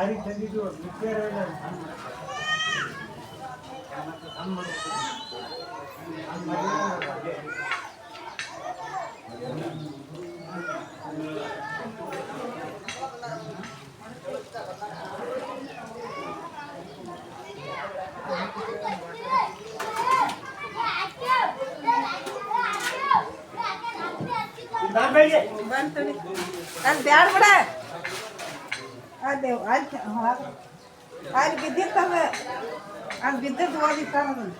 ಗಾಡಿ ತಂದಿದ್ದು ರಿಪೇರ್ ಇಲ್ಲ ಬಂತಡಿ ಅಲ್ಲಿ ಬ್ಯಾಡ ಬಿಡ ಅದೇ ಅಲ್ಲಿ ಅಲ್ಲಿ ಬಿದ್ದಿರ್ತದ ಅಲ್ಲಿ ಬಿದ್ದದ್ದು ಓದಿರ್ತಾರ ಅದನ್ನ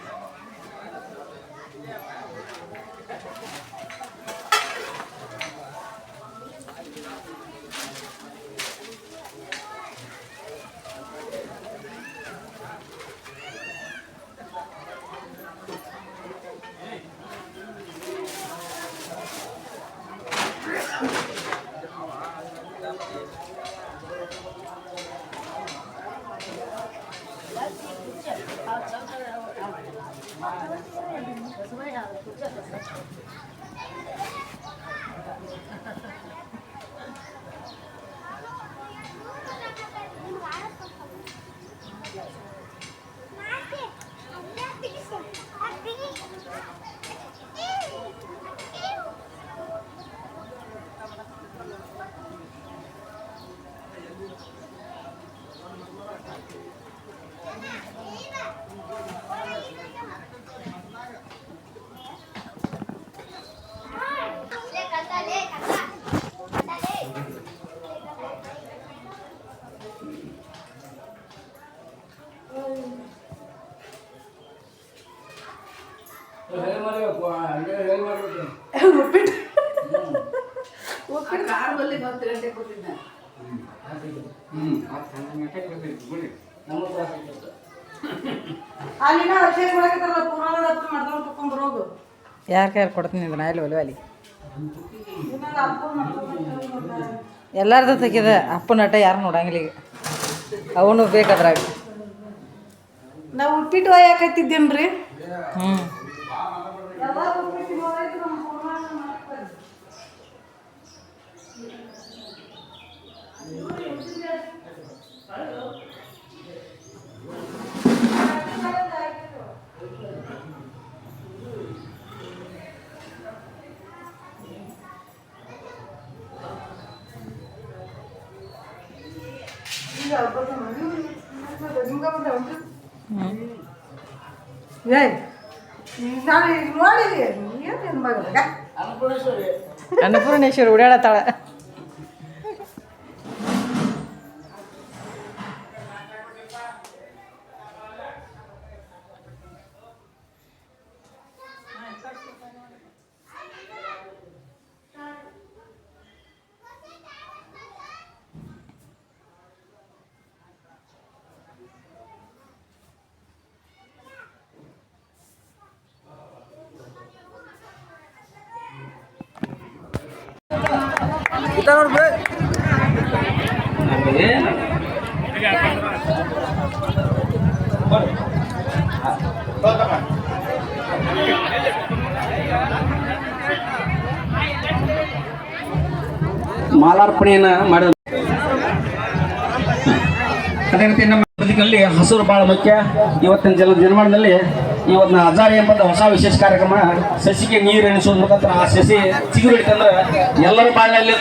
ಯಾರ ಕೈಯಾರು ಕೊಡ್ತೀನಿ ಇದನ್ನ? ಅಲ್ಲಿ ಒಲೆ ಅಲ್ಲಿ. ಎಲ್ಲಾರ್ದು ತೆಗೆದ ಅಪ್ಪನ ನಟ ಯಾರು ನೋಡಂಗಿಲ್ಲ ಈಗ. ಅವನು ಬೇಕಾದ್ರಾಗ ನಾವು ಉಪ್ಪಿಟ್ಟು ಒಯ್ಯಾಕತ್ತಿದ್ದೇನ್ರಿ? ಹ್ಞೂ ಎಲ್ಲ ಉಪ್ಪಿಟ್ಟು ಹೋಗೈತಿ ನಮ್ಮ ಪುರಾಣ ಮಾಡ್ತಾರೆ ಈಗ ಹಬ್ಬದ ಮನೆ ನಿಮ್ಗೆ ಬಂದವನ್ರಿ ಏಯ್ ನಾನು ಈಗ ನೋಡಿದೆ ಏನು ಮಗ ಅನ್ನಪೂರ್ಣೇಶ್ವರಿ. ಓಡಾಡತ್ತಾಳ ಮಾಲಾರ್ಪಣೆಯನ್ನ ಮಾಡಿದ ಅದೇ ರೀತಿ ನಮ್ಮ ಬದುಕಿನಲ್ಲಿ ಹಸಿರು ಬಹಳ ಮುಖ್ಯ. ಇವತ್ತಿನ ಜನ ನಿರ್ಮಾಣದಲ್ಲಿ ಇವತ್ತಿನ ಹಜಾರಿ ಎಂಬಂತ ಹೊಸ ವಿಶೇಷ ಕಾರ್ಯಕ್ರಮ ಸಸಿಗೆ ನೀರು ಎಣಿಸುವ ಮುಖಾಂತರ ಆ ಸಸಿ ಚಿಗುರು ಹಿಡಿತಂದ್ರೆ ಎಲ್ಲರ ಬಾಳಿನಲ್ಲಿ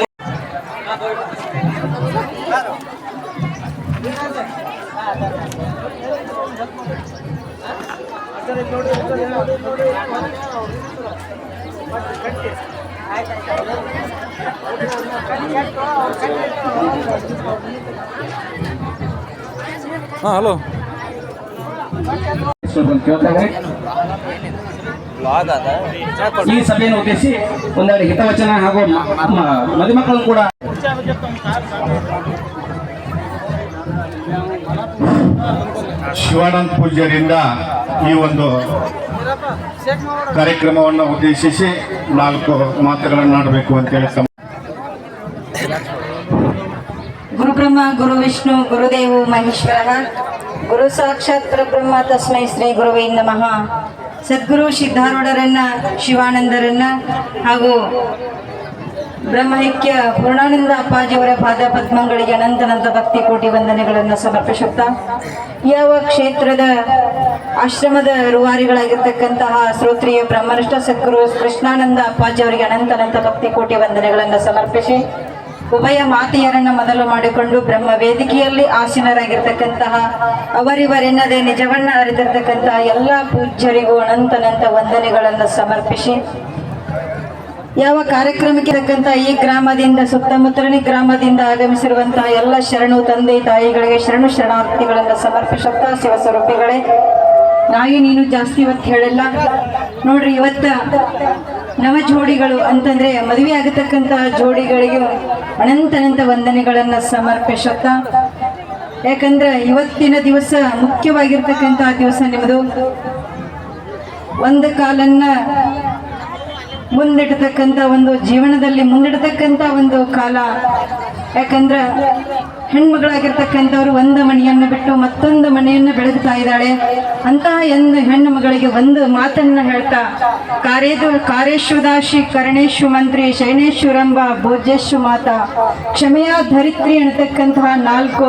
ಹಾಂ ಹಲೋ. ಈ ಸಭೆಯನ್ನು ಉದ್ದೇಶಿ ಒಂದೆರಡು ಹಿತವಚನ ಹಾಗೂ ಮದುಮಕ್ಕಳನ್ನು ಕೂಡ ಶಿವಾನಂದ ಪೂಜ್ಯರಿಂದ ಈ ಒಂದು ಕಾರ್ಯಕ್ರಮವನ್ನು ಉದ್ದೇಶಿಸಿ ನಾಲ್ಕು ಮಾತುಗಳನ್ನು ಆಡಬೇಕು ಅಂತೇಳಿ ಗುರುಬ್ರಹ್ಮ, ಗುರು ವಿಷ್ಣು, ಗುರುದೇವು, ಮಹೇಶ್ವರ. ಗುರು ಸಾಕ್ಷಾತ್ ಪರಬ್ರಹ್ಮ, ತಸ್ಮೈ ಶ್ರೀ ಗುರುವೇ ನಮಃ. ಸದ್ಗುರು ಸಿದ್ಧಾರೂಢರನ್ನ, ಶಿವಾನಂದರನ್ನ ಹಾಗೂ ಬ್ರಹ್ಮೈಕ್ಯ ಪೂರ್ಣಾನಂದ ಅಪ್ಪಾಜಿಯವರ ಪಾದ ಪದ್ಮಗಳಿಗೆ ಅನಂತನಂತ ಭಕ್ತಿ ಕೋಟಿ ವಂದನೆಗಳನ್ನು ಸಮರ್ಪಿಸುತ್ತಾ, ಯಾವ ಕ್ಷೇತ್ರದ ಆಶ್ರಮದ ರೂವಾರಿಗಳಾಗಿರ್ತಕ್ಕಂತಹ ಶ್ರೋತ್ರಿಯ ಬ್ರಹ್ಮನಿಷ್ಠ ಸದ್ಗುರು ಕೃಷ್ಣಾನಂದ ಅಪ್ಪಾಜಿಯವರಿಗೆ ಅನಂತನಂತ ಭಕ್ತಿ ಕೋಟಿ ವಂದನೆಗಳನ್ನು ಸಮರ್ಪಿಸಿ, ಉಭಯ ಮಾತೆಯರನ್ನು ಮೊದಲು ಮಾಡಿಕೊಂಡು ಬ್ರಹ್ಮ ವೇದಿಕೆಯಲ್ಲಿ ಆಸೀನರಾಗಿರ್ತಕ್ಕಂತಹ ಅವರಿವರೆನ್ನದೆ ನಿಜವನ್ನ ಅರಿತಿರ್ತಕ್ಕಂತಹ ಎಲ್ಲ ಪೂಜ್ಯರಿಗೂ ಅನಂತನಂತ ವಂದನೆಗಳನ್ನು ಸಮರ್ಪಿಸಿ ಯಾವ ಕಾರ್ಯಕ್ರಮಕ್ಕೆ ತಕ್ಕಂತ ಈ ಗ್ರಾಮದಿಂದ, ಸುತ್ತಮುತ್ತಲಿನ ಗ್ರಾಮದಿಂದ ಆಗಮಿಸಿರುವಂತಹ ಎಲ್ಲ ಶರಣು ತಂದೆ ತಾಯಿಗಳಿಗೆ, ಶರಣು ಶರಣಾರ್ಥಿಗಳನ್ನು ಸಮರ್ಪಿಸುತ್ತಾ ಶಿವಸ್ವರೂಪಿಗಳೇ ನಾಯಿ ನೀನು ಜಾಸ್ತಿ ಇವತ್ತು ಹೇಳಲ್ಲ. ನೋಡ್ರಿ, ಇವತ್ತ ನವ ಜೋಡಿಗಳು ಅಂತಂದ್ರೆ ಮದುವೆ ಆಗತಕ್ಕಂತಹ ಜೋಡಿಗಳಿಗೆ ಅನಂತನಂತ ವಂದನೆಗಳನ್ನು ಸಮರ್ಪಿಸುತ್ತಾ. ಯಾಕಂದ್ರೆ ಇವತ್ತಿನ ದಿವಸ ಮುಖ್ಯವಾಗಿರ್ತಕ್ಕಂತಹ ದಿವಸ ನಿಮ್ಮದು. ಒಂದು ಕಾಲನ್ನ ಮುಂದಿಡತಕ್ಕಂಥ ಒಂದು ಜೀವನದಲ್ಲಿ ಮುಂದಿಡತಕ್ಕಂಥ ಒಂದು ಕಾಲ. ಯಾಕಂದ್ರೆ ಹೆಣ್ಮಗಳಾಗಿರ್ತಕ್ಕಂಥವ್ರು ಒಂದು ಮನೆಯನ್ನು ಬಿಟ್ಟು ಮತ್ತೊಂದು ಮನೆಯನ್ನು ಬೆಳಗ್ತಾ ಇದ್ದಾಳೆ. ಅಂತಹ ಎಂದು ಹೆಣ್ಣು ಮಗಳಿಗೆ ಒಂದು ಮಾತನ್ನ ಹೇಳ್ತಾ ಕಾರ್ಯದ ಕಾರ್ಯೇಶ್ವದಾಶಿ ಕರಣೇಶು ಮಂತ್ರಿ ಶೈನೇಶ್ವರಂಬ ಭೋಜೇಶು ಮಾತ, ಕ್ಷಮೆಯ ಧರಿತ್ರಿ ಅನ್ನತಕ್ಕಂತಹ ನಾಲ್ಕು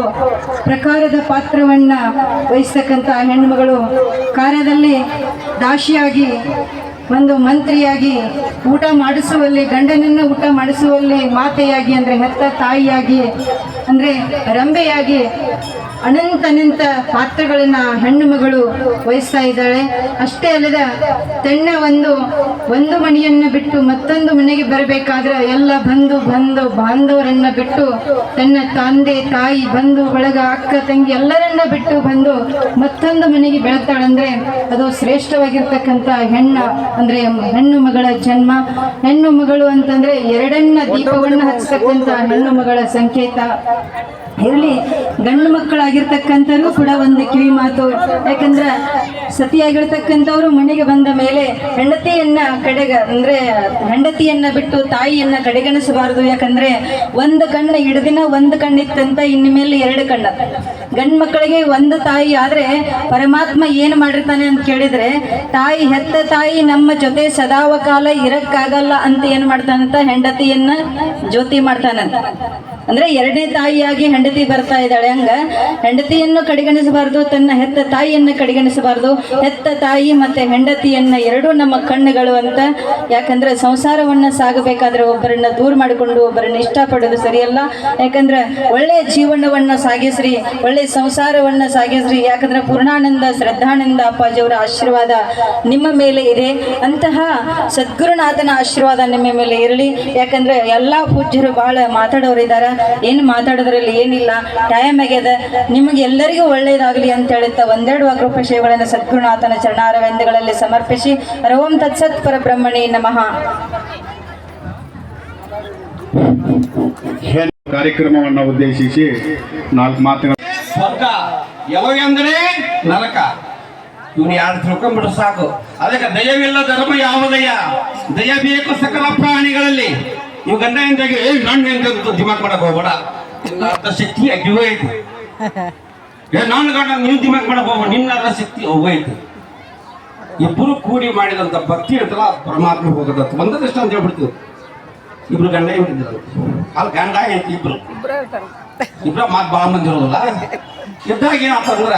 ಪ್ರಕಾರದ ಪಾತ್ರವನ್ನ ವಹಿಸ್ತಕ್ಕಂತಹ ಹೆಣ್ಣುಮಗಳು. ಕಾರ್ಯದಲ್ಲಿ ದಾಸಿಯಾಗಿ ಒಂದು ಮಂತ್ರಿಯಾಗಿ ಊಟ ಮಾಡಿಸುವಲ್ಲಿ ಗಂಡನನ್ನು ಊಟ ಮಾಡಿಸುವಲ್ಲಿ ಮಾತೆಯಾಗಿ ಅಂದರೆ ಹೆತ್ತ ತಾಯಿಯಾಗಿ ಅಂದರೆ ರಂಬೆಯಾಗಿ ಅನಂತನಂತ ಪಾತ್ರಗಳನ್ನ ಹೆಣ್ಣು ಮಗಳು ವಹಿಸ್ತಾ ಇದ್ದಾಳೆ. ಅಷ್ಟೇ ಅಲ್ಲದ ತನ್ನ ಒಂದು ಒಂದು ಮನೆಯನ್ನು ಬಿಟ್ಟು ಮತ್ತೊಂದು ಮನೆಗೆ ಬರಬೇಕಾದ್ರೆ ಎಲ್ಲ ಬಂಧು ಬಂಧು ಬಾಂಧವರನ್ನ ಬಿಟ್ಟು ತನ್ನ ತಂದೆ ತಾಯಿ ಬಂಧು ಬಳಗ ಅಕ್ಕ ತಂಗಿ ಎಲ್ಲರನ್ನ ಬಿಟ್ಟು ಬಂದು ಮತ್ತೊಂದು ಮನೆಗೆ ಬೆಳತಾಳಂದ್ರೆ ಅದು ಶ್ರೇಷ್ಠವಾಗಿರ್ತಕ್ಕಂಥ ಹೆಣ್ಣ ಅಂದ್ರೆ ಹೆಣ್ಣು ಮಗಳ ಜನ್ಮ. ಹೆಣ್ಣು ಮಗಳು ಅಂತಂದ್ರೆ ಎರಡನ್ನ ದೀಪವನ್ನು ಹಚ್ಚತಕ್ಕಂಥ ಹೆಣ್ಣು ಮಗಳ ಸಂಕೇತ. ಇರಲಿ ಗಂಡು ಮಕ್ಕಳಾಗಿರ್ತಕ್ಕಂಥವ್ರು ಕೂಡ ಒಂದು ಕಿವಿ ಮಾತು. ಯಾಕಂದ್ರೆ ಸತಿಯಾಗಿರ್ತಕ್ಕಂಥವ್ರು ಮನೆಗೆ ಬಂದ ಮೇಲೆ ಹೆಂಡತಿಯನ್ನ ಕಡೆಗ, ಅಂದ್ರೆ ಹೆಂಡತಿಯನ್ನ ಬಿಟ್ಟು ತಾಯಿಯನ್ನ ಕಡೆಗಣಿಸಬಾರದು. ಯಾಕಂದ್ರೆ ಒಂದು ಕಣ್ಣು ಹಿಡ್ದಿನ ಒಂದು ಕಣ್ಣಿತ್ತಂತ ಇನ್ನು ಮೇಲೆ ಎರಡು ಕಣ್ಣ. ಗಂಡು ಮಕ್ಕಳಿಗೆ ಒಂದು ತಾಯಿ ಆದ್ರೆ ಪರಮಾತ್ಮ ಏನು ಮಾಡಿರ್ತಾನೆ ಅಂತ ಕೇಳಿದ್ರೆ, ತಾಯಿ ಹೆತ್ತ ತಾಯಿ ನಮ್ಮ ಜೊತೆ ಸದಾವ ಕಾಲ ಇರಕ್ಕಾಗಲ್ಲ ಅಂತ ಏನ್ ಮಾಡ್ತಾನಂತ ಹೆಂಡತಿಯನ್ನ ಜ್ಯೋತಿ ಮಾಡ್ತಾನಂತ. ಅಂದ್ರೆ ಎರಡನೇ ತಾಯಿಯಾಗಿ ಹೆಂಡತಿ ಬರ್ತಾ ಇದ್ದಾಳೆ ಹಂಗ. ಹೆಂಡತಿಯನ್ನು ಕಡೆಗಣಿಸಬಾರ್ದು, ತನ್ನ ಹೆತ್ತ ತಾಯಿಯನ್ನ ಕಡೆಗಣಿಸಬಾರ್ದು. ಹೆತ್ತ ತಾಯಿ ಮತ್ತೆ ಹೆಂಡತಿಯನ್ನ ಎರಡೂ ನಮ್ಮ ಕಣ್ಣುಗಳು ಅಂತ. ಯಾಕಂದ್ರೆ ಸಂಸಾರವನ್ನ ಸಾಗಬೇಕಾದ್ರೆ ಒಬ್ಬರನ್ನ ದೂರ ಮಾಡಿಕೊಂಡು ಒಬ್ಬರನ್ನ ಇಷ್ಟಪಡೋದು ಸರಿಯಲ್ಲ. ಯಾಕಂದ್ರೆ ಒಳ್ಳೆ ಜೀವನವನ್ನ ಸಾಗಿಸ್ರಿ, ಒಳ್ಳೆ ಸಂಸಾರವನ್ನ ಸಾಗಿಸ್ರಿ. ಯಾಕಂದ್ರೆ ಪೂರ್ಣಾನಂದ, ಶ್ರದ್ಧಾನಂದ ಅಪ್ಪಾಜಿಯವರ ಆಶೀರ್ವಾದ ನಿಮ್ಮ ಮೇಲೆ ಇದೆ. ಅಂತಹ ಸದ್ಗುರುನಾಥನ ಆಶೀರ್ವಾದ ನಿಮ್ಮ ಮೇಲೆ ಇರಲಿ. ಯಾಕಂದ್ರೆ ಎಲ್ಲಾ ಪೂಜ್ಯರು ಬಹಳ ಮಾತಾಡೋರು ಇದ್ದಾರೆ ಏನು ಮಾತಾಡೋದ್ರಲ್ಲಿ ಏನಿಲ್ಲ? ಟೈಮ್ ಆಗ್ಯದ. ನಿಮಗೆ ಎಲ್ಲರಿಗೂ ಒಳ್ಳೇದಾಗಲಿ ಅಂತ ಹೇಳುತ್ತಾ ಒಂದೆರಡು ಅಗ್ರಪಶಯಗಳನ್ನು ಸದ್ಗುರುನಾಥನ ಚರಣಾರವಿಂದಗಳಲ್ಲಿ ಸಮರ್ಪಿಸಿ ರವಂ ತತ್ಸತ್ ಪರಬ್ರಹ್ಮಣಿ ನಮಃ. ಕಾರ್ಯಕ್ರಮವನ್ನು ಉದ್ದೇಶಿಸಿ ನಾಲ್ಕು ಮಾತುಗಳು. ಸ್ವರ್ಗ ಯಾವಾಗ ಅಂದ್ರೆ ನರಕ. ಇವನು ಯಾರು ತಿಳ್ಕೊಂಡ್ಬಿಟ್ರೆ ಸಾಕು. ಅದಕ್ಕೆ ದಯವಿಲ್ಲ ಧರ್ಮ ಯಾವುದಯ್ಯ ದಯ ಬೇಕು ಸಕಲ ಪ್ರಾಣಿಗಳಲ್ಲಿ. ಇವ್ ಗಂಡ ಹೆಂಡತಿಗೆ ಏ ನನ್ನ ಹೆಂಡತಿ ದಿಮಾಕ್ ಮಾಡಕ್ ಹೋಗ್ಬೇಡ. ನಿನ್ನ ಅರ್ಧ ಶಕ್ತಿ ಅಗ್ಗಿಗೂ ಐತಿ ಏ ನನ್ನ ಗಂಡ ನೀವು ದಿಮಾಕ್ ಮಾಡಕ್ ಹೋಗ್ಬೇಡ. ನಿನ್ನ ಅರ್ಧ ಶಕ್ತಿ ಹೋಗೈತಿ ಇಬ್ಬರು ಕೂಡಿ ಮಾಡಿದಂತ ಭಕ್ತಿ ಇರ್ತಲ್ಲ ಪರಮಾತ್ಮ ಹೋಗದಂತ ಬಂದದಷ್ಟು ಅಂತ ಹೇಳ್ಬಿಡ್ತೀವಿ. ಇಬ್ರು ಗಂಡ ಹೆಂಡತಿದ್ರು ಅಲ್ಲಿ ಗಂಡ ಐತಿ ಇಬ್ರು. ಇಬ್ರ ಮಾತು ಭಾಳ ಮಂದಿ ಇರೋದಿಲ್ಲ? ಇದ್ದಾಗ ಏನಾಗ್ತಂದ್ರ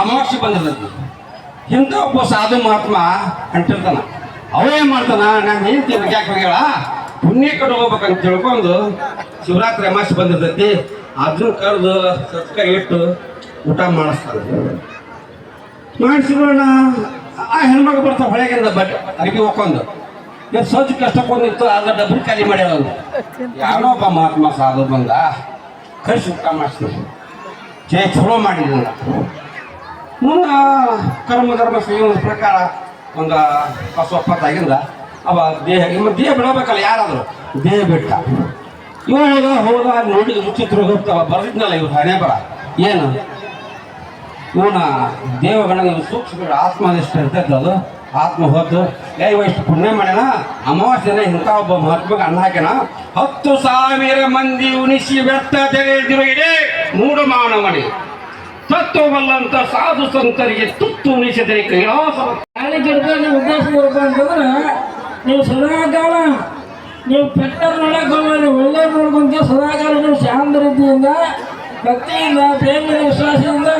ಅಮೋಕ್ಷ ಬಂದಿರ್ತೈತಿ. ಇಂಥ ಒಬ್ಬ ಸಾಧು ಮಹಾತ್ಮ ಅಂಟಿರ್ತಾನ ಅವೇ ಮಾಡ್ತಾನ? ನಾನು ಹೇಳ್ತೀನಿ ಯಾಕೆ ಹೋಗ್ಯಾಳ? ಪುಣ್ಯ ಕಡೆ ಹೋಗ್ಬೇಕಂತ ತಿಳ್ಕೊಂಡು ಶಿವರಾತ್ರಿ ಅಮಾಸೆ ಬಂದಿರ್ತೈತಿ, ಅದನ್ನ ಕರೆದು ಸತ್ಕ ಇಟ್ಟು ಊಟ ಮಾಡಿಸ್ತಾರೆ. ಮಾಡಿಸಿರೋಣ ಆ ಹೆಣ್ಮಗ ಬರ್ತಾವ ಹೊಳೆಗಿಂದ ಬಟ್ ಅಡಿಗೆ ಹೋಗ್ಕೊಂಡು. ಎಷ್ಟು ಕಷ್ಟ ಕಷ್ಟಕ್ಕೊಂದಿತ್ತು ಆಗ ಡಬ್ರಿ ಖಾಲಿ ಮಾಡ್ಯಾವ ಯಾರೋ ಒಬ್ಬ ಮಹಾತ್ಮ ಸಾಧು ಬಂದ ಕಳಿಸಿ ಊಟ ಮಾಡಿಸ್ತೀನಿ ಜೇ ಚಲೋ ಮಾಡಿದ್ದ ಮುಂದ ಕರ್ಮ ಧರ್ಮ ಪ್ರಕಾರ ಒಂದು ಸ್ವಪ್ಪತ್ತಾಗಿಂದ ಅವ ದೇಹ ನಿಮ್ಮ ದೇಹ ಬಿಡಬೇಕಲ್ಲ ಯಾರಾದರೂ? ದೇಹ ಬಿಟ್ಟ. ಇವಾಗ ಹೋದ ಹೋದ ನೋಡಿ ವಿಚಿತ್ರ ಹೋಗ್ತಾವ ಬರ್ದಿದ್ನಲ್ಲ ಇವ್ರು ಹಣೆ ಬರ ಏನು? ಇವನ ದೇವಗಣನ ಸೂಕ್ಷ್ಮ ಎಷ್ಟು ಇರ್ತೈತೆ ಅದು? ಆತ್ಮ ಹೊತ್ತು ಏ ಇಷ್ಟು ಪುಣ್ಯ ಮಾಡ್ಯಾನ? ಅಮಾವಾಸ್ಯನ ಇಂಥ ಒಬ್ಬ ಮಹಾತ್ಮಗೆ ಅಣ್ಣ ಹಾಕ್ಯಾನ? ಹತ್ತು ಸಾವಿರ ಮಂದಿ ಉಣಿಸಿ ವ್ಯರ್ಥ ತೆರೆದಿರುವ ಇಡೇ ಮೂಢ ಮಾಡಿ. ತತ್ವವಲ್ಲಂತ ಸಾಧು ಸಂತರಿಗೆ ತುತ್ತು ಉಣಿಸಿದರೆ ಕೈಲಾಸ ನೀವು ಸದಾಕಾಲ ನೀವು ಕೆಟ್ಟವ್ರು ನೋಡಕ್ಕೆ ಹೋಗಬೇಡಿ ಒಳ್ಳೆ ನೋಡ್ಕೊಂತ ಸದಾಕಾಲ ನೀವು ಶಾಂತ ರೀತಿಯಿಂದ ಭಕ್ತಿಯಿಂದ ಪ್ರೇಮದ ವಿಶ್ವಾಸದಿಂದ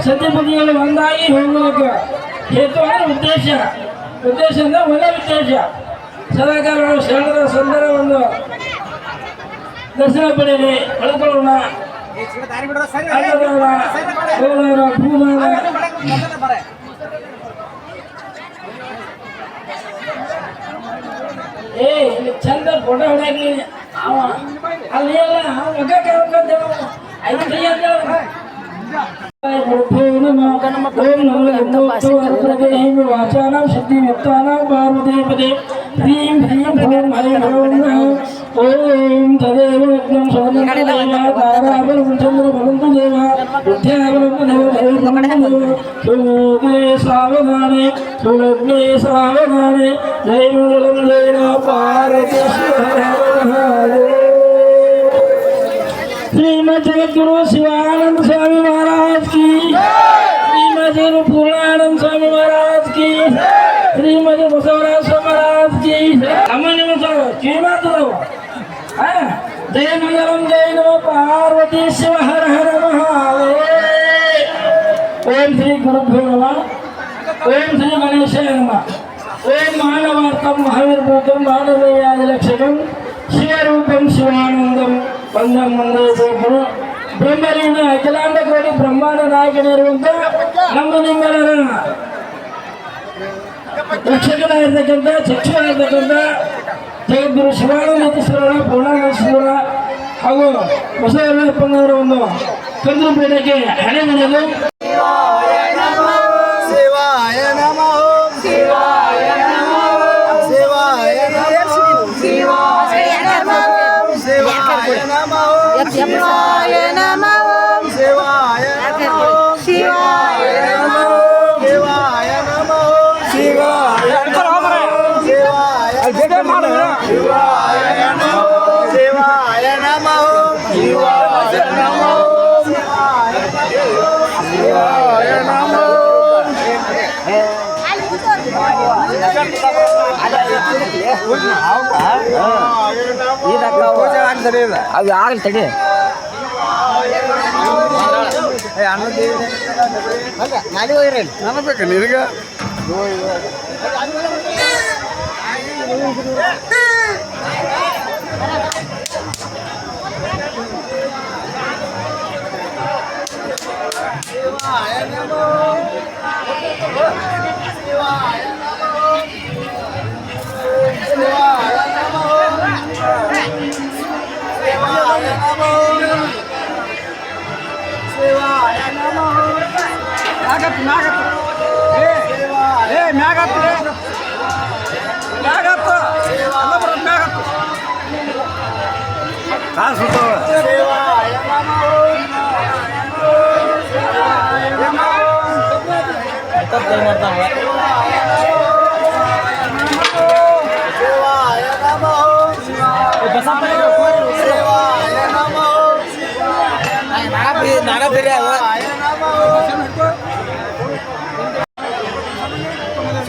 ಸತ್ಯಪತಿಗಳು ಒಂದಾಗಿ ಹೋಗಬೇಕು ಹೇತು ಅಂದ್ರೆ ಉದ್ದೇಶ ಉದ್ದೇಶ ಅಂದ್ರೆ ಒಳ್ಳೆ ಉದ್ದೇಶ ಸದಾಕಾಲ ನಾವು ಶರಣರ ಸಂದರ ಒಂದು ದರ್ಶನ ಪಡೆಯಲಿ ಪಡ್ಕೊಳ್ಳೋಣ ಅನ್ನದಾನ, ಏ ಇಲ್ಲಿ ಚಂದ ಫೋಟೋ ಹೊಡ್ಯಾಕ್ಲಿ ಅವ ಅಲ್ಲಿ ಎಲ್ಲ ಮಗ ಕರ್ಕೊಂಡೇವ ಐದು ಕೈ ಅಂತ ವಾಚಾನಾಂ ಸಿದ್ಧಿಯುಕ್ತಾನಾಂ ಪಾರ್ವತೀಪದೇ. ಹ್ರೀಂ ह्रीं ह्रीं भूं ऐं ह्रौं ओम तदेव रत्नं सोमकारं चन्द्रभवन्तु देव बुद्ध्यावरन्तु देव सुलोके सावधाने सुलग्ने सावधाने जयमङ्गलं जयना पारतीश्वर श्रीमद् जगद्गुरु शिवा ಮಾನವ? ವಯಂ ಶ್ರೀ ಗಣೇಶ ಎಂಬ ವಯಂ ಮಾನವಾರ್ಥಂ ಮಹಾವಿರ್ಭೂತಂ ಲಕ್ಷಣ? ಶಿವರೂಪಂ ಶಿವಾನಂದಂ. ಬಂದಂ ಒಂದೇ ಗೋಪುರು ಬ್ರಹ್ಮಲಿಂಗ ಅಖಿಲಾಂಡ ಕೋಟಿ ಬ್ರಹ್ಮಾಂಡ ನಾಯಕನಿರುವಂಥ ನಮ್ಮ ಲಿಂಗನರನ್ನ ರಕ್ಷಕನಾಗಿರ್ತಕ್ಕಂಥ ಶಿಕ್ಷಕನಾಗಿರ್ತಕ್ಕಂಥ ಜಗದ್ಗುರು ಶಿವಾನಂದ ಸರಳ ಪೂರ್ಣಾನಂದ ಹಾಗೂ ಹೊಸ ಒಂದು ಕಂದು ಪೀಠಕ್ಕೆ ಹಣೆ ಮನೆಯಲು ಅದು ಆಗಲಿ ತಡಿ ಮ್ಯಾಗತ್ತು ಮ್ಯಾಗತ್ತು ಏ ಮ್ಯಾಗತ್ತು ಮ್ಯಾಗತ್ತು ಎಲ್ಲ ಬರೋದು ಮ್ಯಾಗತ್ತು ಕಾಸು ಸುತ್ತವ ಮಾಡ್ತಾವ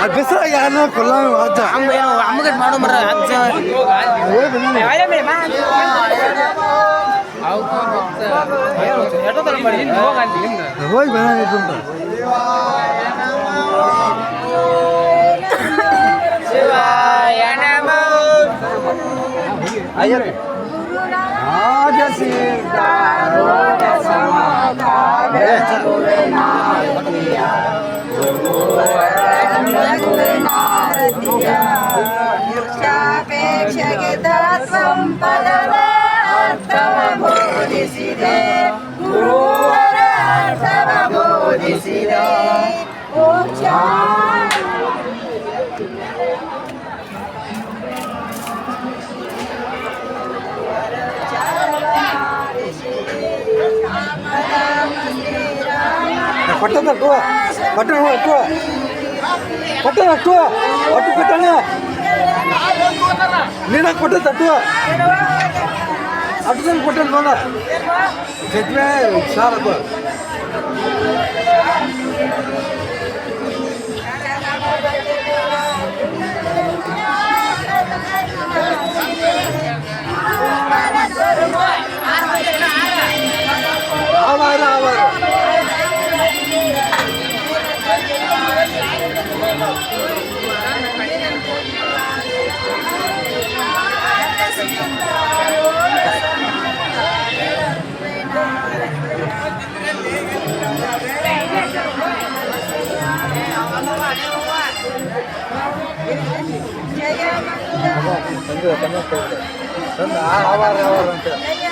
ಅದು ಬಿಸಿಲು ಯಾರನ್ನ ಕೊಲ್ಲ ಅದು ಹೋಗಿ ಬಂದ ಗುರುನಾಥ ಪಟ್ಟದ ಟೂ ಪಟ್ಟಣ ಟೂ ಪಟ್ಟಣ ಟೂ ಒಟ್ಟು ಪಟ್ಟಣ ನೀನಾಗ ಕೊಟ್ಟು ಅಟ್ಟದಲ್ಲಿ ಕೊಟ್ಟದ ನೋಡ. ಚಟ್ವೆ ಸಾರಪ್ಪ ಆವಾರ ಆವಾರ ಅಂತ ಅಮರ್ಯ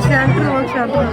సెంటర్ సెంటర్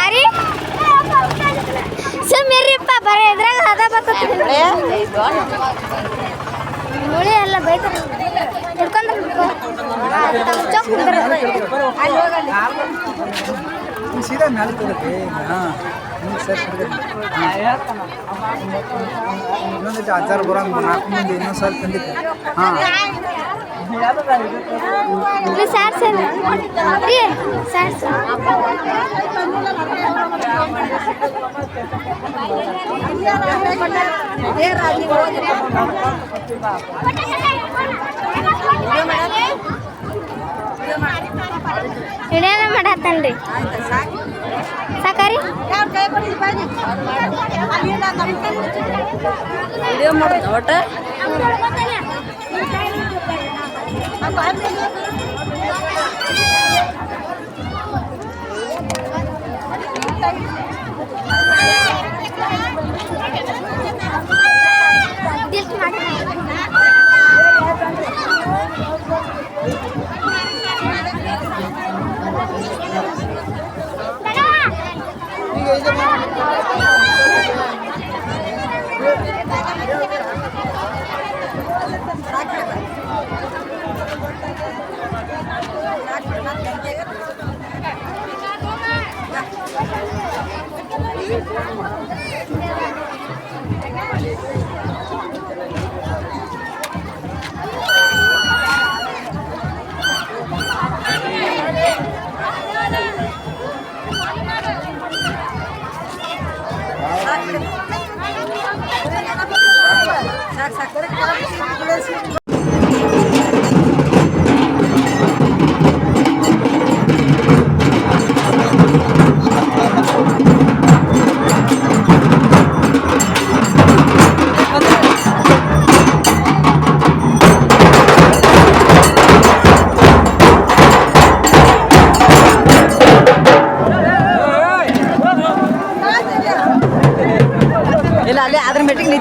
ಅರಿ ಸರ್ ಮೇರಿಪ್ಪ ಬರೀ ಇದ್ರಾಗ ಅದ ಬರ್ತದ್ರಿ ಮುಳಿ ಎಲ್ಲ ಬೈತಾರೆ ಹಿಡ್ಕೊಂಡ್ರೆ ಚೌಕ್ ಅಲ್ಲಿ ಹೋಗಲ್ಲ ಸೀದಾ ಮೇಲೆ ತಗೋತಿ ಹಾಂ ಹಿಂಗೆ ಸರಿ ಇನ್ನೊಂದಿಟ್ಟು ಅಜ್ಜಾರು ಬರೋಂಗ ನಾಲ್ಕು ಮಂದಿ ಇನ್ನೊಂದು ಸ್ವಲ್ಪ ತಂದಿತ್ತು ಹಾಂ ಇಲ್ಲಿ ಸಾರ್ ಸರ್ ರೀ ಸಾರ್ ಸರ್ ಹಿಡಿಯೋಣ ಮಾಡತ್ತನ್ರಿ ಸಾಕಾರಿ ವಿಡಿಯೋ ಮಾಡೋದು ಒಟ್ಟ? ದಿಲ್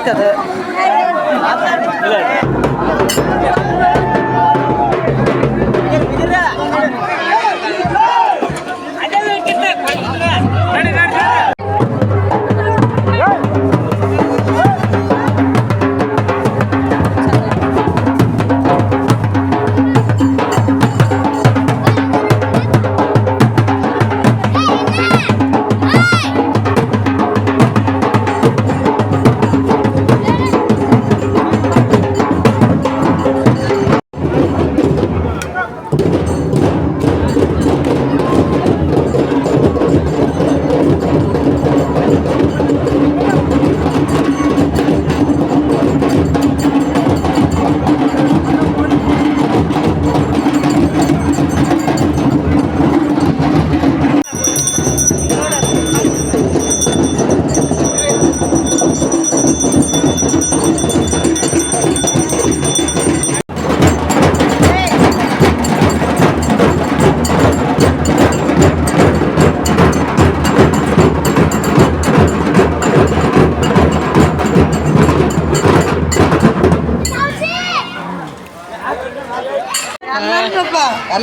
ಅದ್ರ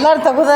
ಎಲ್ಲರೂ ತಗೋದ